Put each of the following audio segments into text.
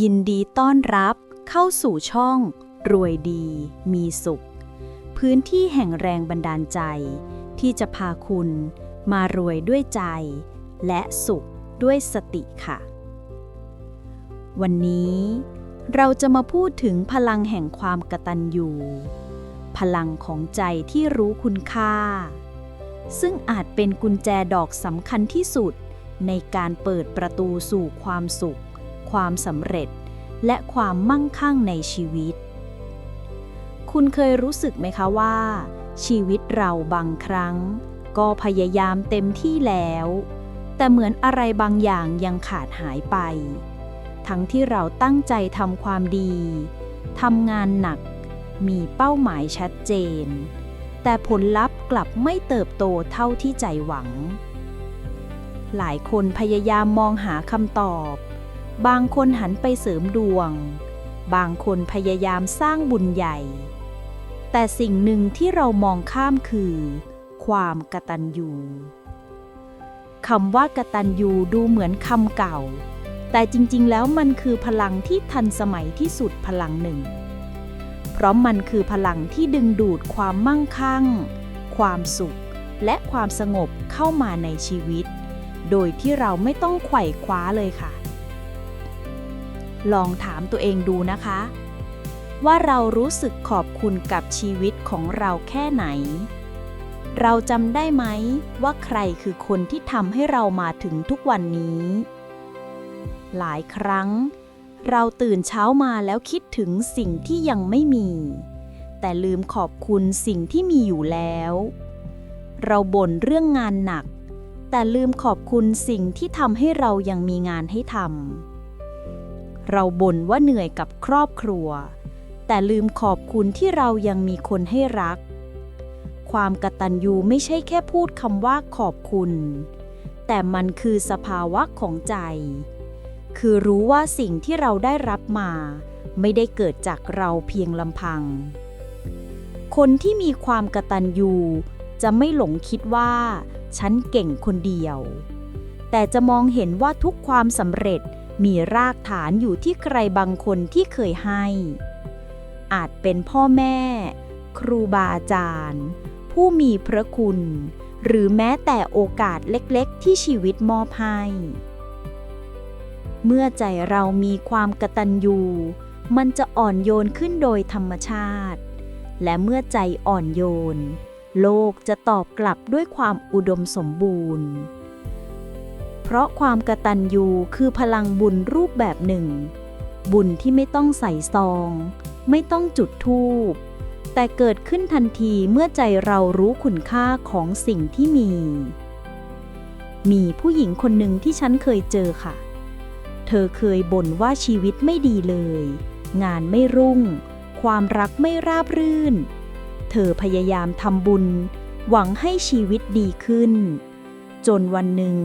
ยินดีต้อนรับเข้าสู่ช่อง รวยดีมีสุข พื้นที่แห่งแรงบันดาลใจ ที่จะพาคุณมารวยด้วยใจ และสุขด้วยสติค่ะ วันนี้เราจะมาพูดถึงพลังแห่งความกตัญญูพลังของใจที่รู้คุณค่า ซึ่งอาจเป็นกุญแจดอกสำคัญที่สุดในการเปิดประตูสู่ความสุข ความสำเร็จ และความมั่งคั่งในชีวิต คุณเคยรู้สึกไหมคะว่า ชีวิตเราบางครั้ง ก็พยายามเต็มที่แล้ว แต่เหมือนอะไรบางอย่างยังขาดหายไป ทั้งที่เราตั้งใจทำความดีทำงานหนัก มีเป้าหมายชัดเจน แต่ผลลัพธ์กลับไม่เติบโตเท่าที่ใจหวังหลายคนพยายามมองหาคำตอบ บางคนหันไปเสริมดวง บางคนพยายามสร้างบุญใหญ่ แต่สิ่งหนึ่งที่เรามองข้ามคือ ความกตัญญูคำว่ากตัญญูดูเหมือนคำเก่า แต่จริงๆ แล้วมันคือพลังที่ทันสมัยที่สุดพลังหนึ่ง เพราะมันคือพลังที่ดึงดูดความมั่งคั่ง ความสุข และความสงบเข้ามาในชีวิต โดยที่เราไม่ต้องไขว่คว้าเลยค่ะ ลองถามตัวเองดูนะคะ ว่าเรารู้สึกขอบคุณกับชีวิตของเราแค่ไหน เราจำได้ไหมว่าใครคือคนที่ทำให้เรามาถึงทุกวันนี้ หลายครั้ง เราตื่นเช้ามาแล้วคิดถึงสิ่งที่ยังไม่มี แต่ลืมขอบคุณสิ่งที่มีอยู่แล้ว เราบ่นเรื่องงานหนัก แต่ลืมขอบคุณสิ่งที่ทำให้เรายังมีงานให้ทำ เราบ่นว่าเหนื่อยกับครอบครัว แต่ลืมขอบคุณที่เรายังมีคนให้รัก ความกตัญญูไม่ใช่แค่พูดคำว่าขอบคุณ แต่มันคือสภาวะของใจ คือรู้ว่าสิ่งที่เราได้รับมา ไม่ได้เกิดจากเราเพียงลำพัง คนที่มีความกตัญญูจะไม่หลงคิดว่า ฉันเก่งคนเดียว แต่จะมองเห็นว่าทุกความสำเร็จ มีรากฐานอยู่ที่ใครบางคนที่เคยให้ อาจเป็นพ่อแม่ ครูบาอาจารย์ ผู้มีพระคุณ หรือแม้แต่โอกาสเล็กๆ ที่ชีวิตมอบให้ เมื่อใจเรามีความกตัญญูมันจะอ่อนโยนขึ้นโดยธรรมชาติ และเมื่อใจอ่อนโยน โลกจะตอบกลับด้วยความอุดมสมบูรณ์ เพราะความกตัญญูคือพลังบุญรูปแบบหนึ่ง บุญที่ไม่ต้องใส่ซอง ไม่ต้องจุดธูป แต่เกิดขึ้นทันทีเมื่อใจเรารู้คุณค่าของสิ่งที่มี มีผู้หญิงคนหนึ่งที่ฉันเคยเจอค่ะ เธอเคยบ่นว่าชีวิตไม่ดีเลย งานไม่รุ่ง ความรักไม่ราบรื่น เธอพยายามทำบุญ หวังให้ชีวิตดีขึ้น จนวันหนึ่ง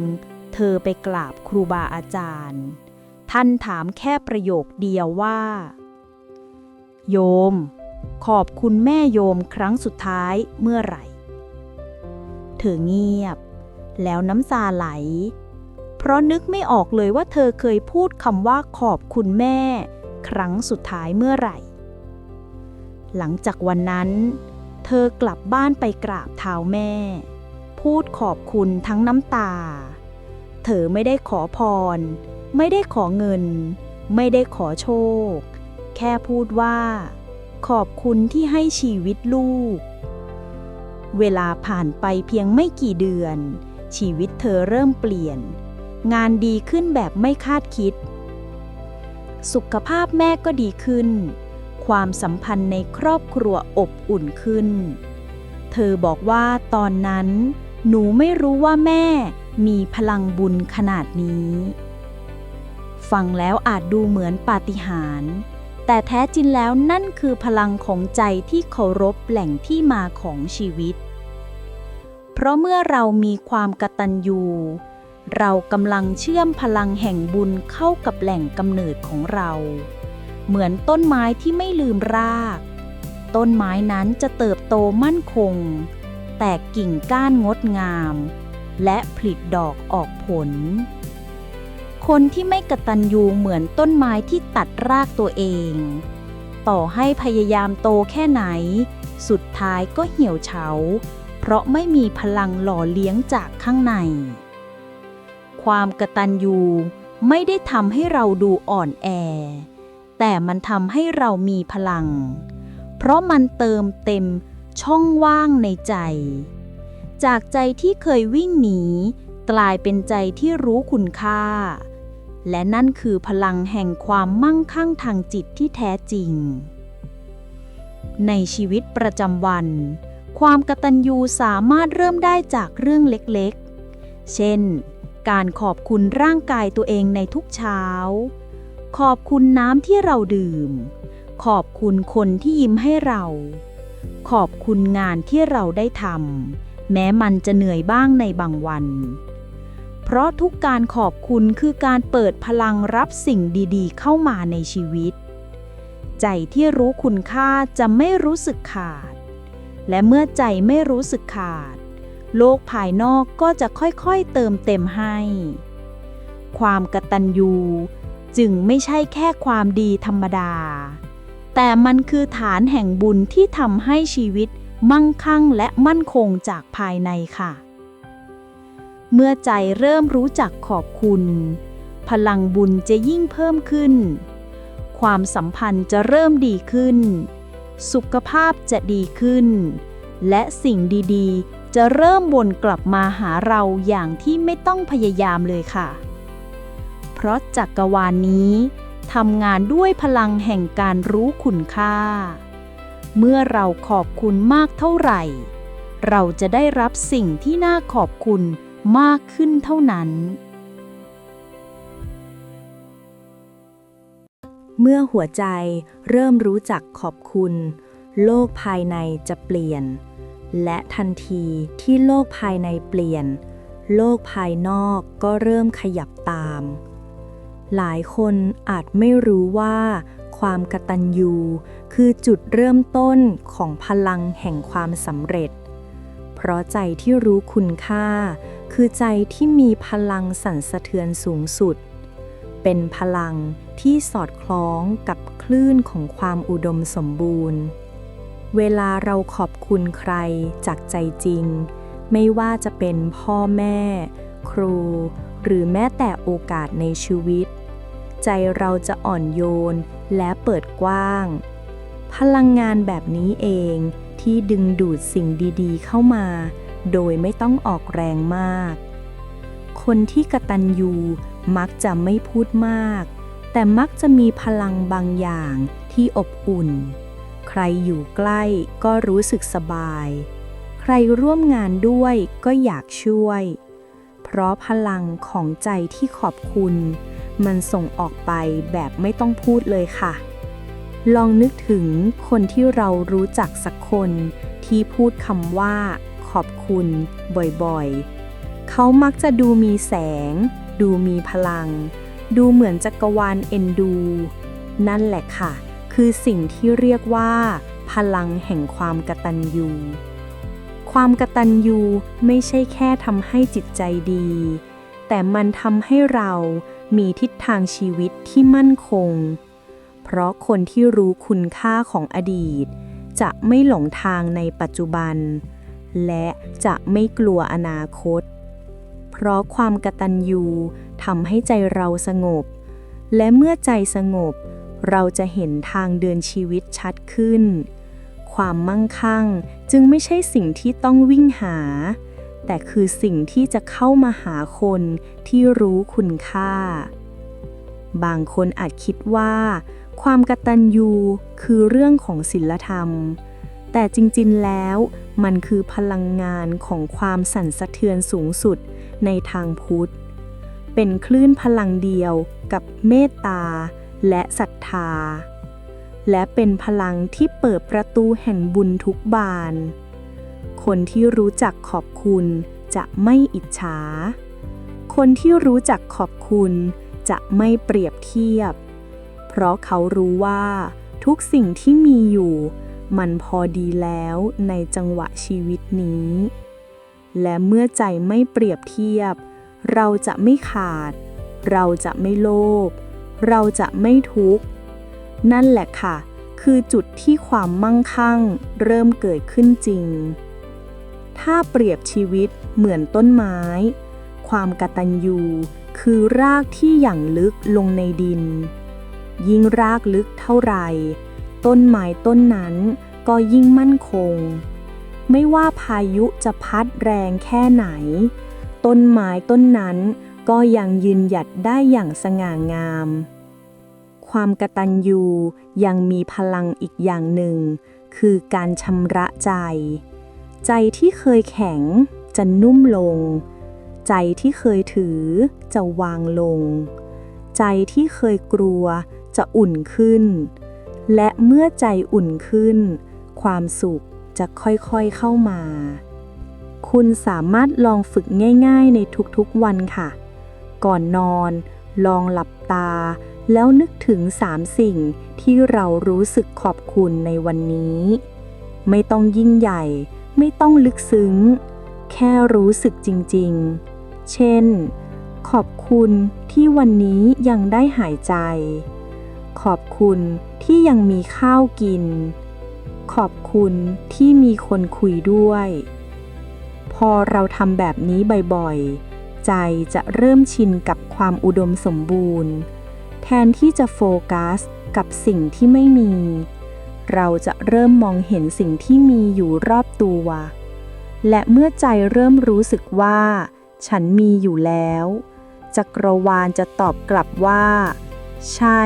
อไปกราบครูบาอาจารย์ ท่านถามแค่ประโยคเดียวว่า โยม ขอบคุณแม่โยมครั้งสุดท้ายเมื่อไหร่ เธอเงียบ แล้วน้ำตาไหล เพราะนึกไม่ออกเลยว่าเธอเคยพูดคำว่าขอบคุณแม่ ครั้งสุดท้ายเมื่อไหร่ หลังจากวันนั้น เธอกลับบ้านไปกราบเท้าแม่พูดขอบคุณทั้งน้ำตา เธอไม่ได้ขอพร ไม่ได้ขอเงิน ไม่ได้ขอโชค แค่พูดว่า ขอบคุณที่ให้ชีวิตลูก เวลาผ่านไปเพียงไม่กี่เดือน ชีวิตเธอเริ่มเปลี่ยน งานดีขึ้นแบบไม่คาดคิด สุขภาพแม่ก็ดีขึ้น ความสัมพันธ์ในครอบครัวอบอุ่นขึ้น เธอบอกว่าตอนนั้น หนูไม่รู้ว่าแม่ มีพลังบุญขนาดนี้ ฟังแล้วอาจดูเหมือนปาฏิหาริย์แต่แท้จริงแล้วนั่นคือพลังของใจที่เคารพแหล่งที่มาของชีวิต เพราะเมื่อเรามีความกตัญญูเรากำลังเชื่อมพลังแห่งบุญเข้ากับแหล่งกำเนิดของเรา เหมือนต้นไม้ที่ไม่ลืมราก ต้นไม้นั้นจะเติบโตมั่นคง แตกกิ่งก้านงดงาม และผลิดดอกออกผล คนที่ไม่กระตันยูเหมือนต้นไม้ที่ตัดรากตัวเอง ต่อให้พยายามโตแค่ไหน สุดท้ายก็เหี่ยวเฉา เพราะไม่มีพลังหล่อเลี้ยงจากข้างใน ความกระตันยูไม่ได้ทำให้เราดูอ่อนแอ แต่มันทำให้เรามีพลัง เพราะมันเติมเต็มช่องว่างในใจ จากใจที่เคยวิ่งหนี กลายเป็นใจที่รู้คุณค่า และนั่นคือพลังแห่งความมั่งคั่งทางจิตที่แท้จริง ในชีวิตประจำวัน ความกตัญญูสามารถเริ่มได้จากเรื่องเล็กๆ เช่น การขอบคุณร่างกายตัวเองในทุกเช้า ขอบคุณน้ำที่เราดื่ม ขอบคุณคนที่ยิ้มให้เราขอบคุณงานที่เราได้ทำ แม้มันจะเหนื่อยบ้างในบางวัน เพราะทุกการขอบคุณคือการเปิดพลังรับสิ่งดีๆ เข้ามาในชีวิต ใจที่รู้คุณค่าจะไม่รู้สึกขาด และเมื่อใจไม่รู้สึกขาด โลกภายนอกก็จะค่อยๆเติมเต็มให้ ความกตัญญูจึงไม่ใช่แค่ความดีธรรมดา แต่มันคือฐานแห่งบุญที่ทำให้ชีวิต มั่งคั่งและมั่นคงจากภายในค่ะ เมื่อใจเริ่มรู้จักขอบคุณ พลังบุญจะยิ่งเพิ่มขึ้น ความสัมพันธ์จะเริ่มดีขึ้น สุขภาพจะดีขึ้น และสิ่งดีๆ จะเริ่มวนกลับมาหาเราอย่างที่ไม่ต้องพยายามเลยค่ะ เพราะจักรวาลนนี้ทำงานด้วยพลังแห่งการรู้คุณค่า เมื่อเราขอบคุณมากเท่าไหร่ เราจะได้รับสิ่งที่น่าขอบคุณมากขึ้นเท่านั้น เมื่อหัวใจเริ่มรู้จักขอบคุณ โลกภายในจะเปลี่ยน และทันทีที่โลกภายในเปลี่ยน โลกภายนอกก็เริ่มขยับตาม หลายคนอาจไม่รู้ว่า ความกตัญญูคือจุดเริ่มต้นของพลังแห่งความสำเร็จ เพราะใจที่รู้คุณค่า คือใจที่มีพลังสั่นสะเทือนสูงสุด เป็นพลังที่สอดคล้องกับคลื่นของความอุดมสมบูรณ์ เวลาเราขอบคุณใครจากใจจริง ไม่ว่าจะเป็นพ่อแม่ ครู หรือแม้แต่โอกาสในชีวิต ใจเราจะอ่อนโยนและเปิดกว้าง พลังงานแบบนี้เองที่ดึงดูดสิ่งดีๆ เข้ามา โดยไม่ต้องออกแรงมาก คนที่กตัญญูมักจะไม่พูดมาก แต่มักจะมีพลังบางอย่างที่อบอุ่น ใครอยู่ใกล้ก็รู้สึกสบาย ใครร่วมงานด้วยก็อยากช่วย เพราะพลังของใจที่ขอบคุณ มันส่งออกไปแบบไม่ต้องพูดเลยค่ะ ลองนึกถึงคนที่เรารู้จักสักคนที่พูดคำว่า ขอบคุณบ่อยๆ เขามักจะดูมีแสง ดูมีพลัง ดูเหมือนจักรวาลเอ็นดู นั่นแหละค่ะ คือสิ่งที่เรียกว่า พลังแห่งความกตัญญูความกตัญญูไม่ใช่แค่ทำให้จิตใจดี แต่มันทำให้เรา มีทิศทางชีวิตที่มั่นคง เพราะคนที่รู้คุณค่าของอดีต จะไม่หลงทางในปัจจุบัน และจะไม่กลัวอนาคต เพราะความกตัญญูทำให้ใจเราสงบ และเมื่อใจสงบ เราจะเห็นทางเดินชีวิตชัดขึ้น ความมั่งคั่งจึงไม่ใช่สิ่งที่ต้องวิ่งหา แต่คือสิ่งที่จะเข้ามาหาคนที่รู้คุณค่า บางคนอาจคิดว่า ความกตัญญูคือเรื่องของศีลธรรม แต่จริงๆแล้วมันคือพลังงานของความสั่นสะเทือนสูงสุดในทางพุทธ เป็นคลื่นพลังเดียวกับเมตตาและศรัทธา และเป็นพลังที่เปิดประตูแห่งบุญทุกบาน คนที่รู้จักขอบคุณจะไม่อิจฉา คนที่รู้จักขอบคุณจะไม่เปรียบเทียบ เพราะเขารู้ว่าทุกสิ่งที่มีอยู่ มันพอดีแล้วในจังหวะชีวิตนี้ และเมื่อใจไม่เปรียบเทียบ เราจะไม่ขาด เราจะไม่โลภ เราจะไม่ทุกข์ นั่นแหละค่ะ คือจุดที่ความมั่งคั่งเริ่มเกิดขึ้นจริง ถ้าเปรียบชีวิตเหมือนต้นไม้ ความกตัญญูคือรากที่หยั่งลึกลงในดิน ยิ่งรากลึกเท่าไหร่ ต้นไม้ต้นนั้นก็ยิ่งมั่นคง ไม่ว่าพายุจะพัดแรงแค่ไหน ต้นไม้ต้นนั้นก็ยังยืนหยัดได้อย่างสง่างาม ความกตัญญูยังมีพลังอีกอย่างหนึ่ง คือการชำระใจ ใจที่เคยแข็งจะนุ่มลง ใจที่เคยถือจะวางลง ใจที่เคยกลัวจะอุ่นขึ้น และเมื่อใจอุ่นขึ้น ความสุขจะค่อยๆเข้ามา คุณสามารถลองฝึกง่ายๆในทุกๆวันค่ะ ก่อนนอน ลองหลับตา แล้วนึกถึงสามสิ่งที่เรารู้สึกขอบคุณในวันนี้ ไม่ต้องยิ่งใหญ่ ไม่ต้องลึกซึ้ง แค่รู้สึกจริงๆ เช่น ขอบคุณที่วันนี้ยังได้หายใจ ขอบคุณที่ยังมีข้าวกิน ขอบคุณที่มีคนคุยด้วย พอเราทำแบบนี้บ่อยๆ ใจจะเริ่มชินกับความอุดมสมบูรณ์ แทนที่จะโฟกัสกับสิ่งที่ไม่มี เราจะเริ่มมองเห็นสิ่งที่มีอยู่รอบตัว และเมื่อใจเริ่มรู้สึกว่า ฉันมีอยู่แล้ว จักรวาลจะตอบกลับว่า ใช่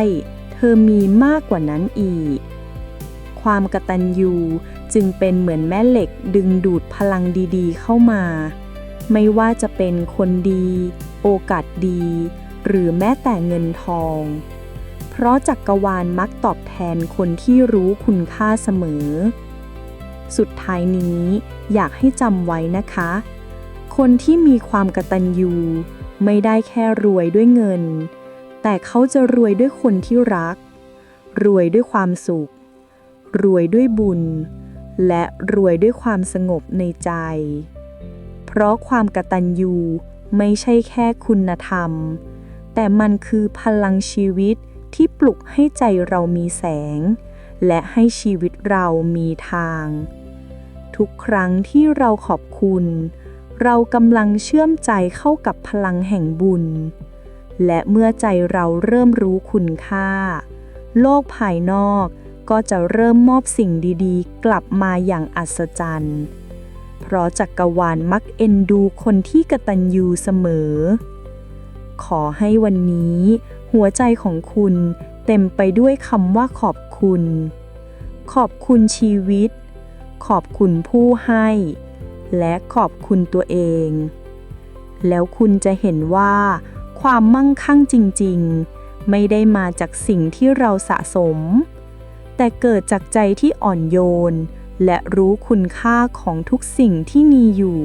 เธอมีมากกว่านั้นอีก ความกตัญญูจึงเป็นเหมือนแม่เหล็กดึงดูดพลังดีๆ เข้ามา ไม่ว่าจะเป็นคนดี โอกาสดี หรือแม้แต่เงินทอง เพราะจักกรวาลมักตอบแทนคนที่รู้คุณค่าเสมอ สุดท้ายนี้อยากให้จำไว้นะคะ คนที่มีความกตัญญูไม่ได้แค่รวยด้วยเงิน แต่เขาจะรวยด้วยคนที่รัก รวยด้วยความสุข รวยด้วยบุญ และรวยด้วยความสงบในใจ เพราะความกตัญญูไม่ใช่แค่คุณธรรม แต่มันคือพลังชีวิต ที่ปลุกให้ใจเรามีแสง และให้ชีวิตเรามีทาง ทุกครั้งที่เราขอบคุณ เรากำลังเชื่อมใจเข้ากับพลังแห่งบุญ และเมื่อใจเราเริ่มรู้คุณค่า โลกภายนอกก็จะเริ่มมอบสิ่งดีๆ กลับมาอย่างอัศจรรย์ เพราะจักรวาลมักเอ็นดูคนที่กตัญญูเสมอ ขอให้วันนี้ หัวใจของคุณเต็มไปด้วยคำว่าขอบคุณ ขอบคุณชีวิต ขอบคุณผู้ให้ และขอบคุณตัวเอง แล้วคุณจะเห็นว่า ความมั่งคั่งจริง ๆ ไม่ได้มาจากสิ่งที่เราสะสม แต่เกิดจากใจที่อ่อนโยน และรู้คุณค่าของทุกสิ่งที่มีอยู่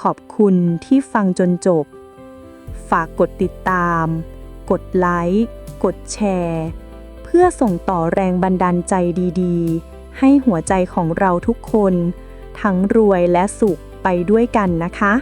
ขอบคุณที่ฟังจนจบ ฝากกดติดตาม กดไลค์ กดแชร์ เพื่อส่งต่อแรงบันดาลใจดีๆ ให้หัวใจของเราทุกคน ทั้งรวยและสุขไปด้วยกันนะคะ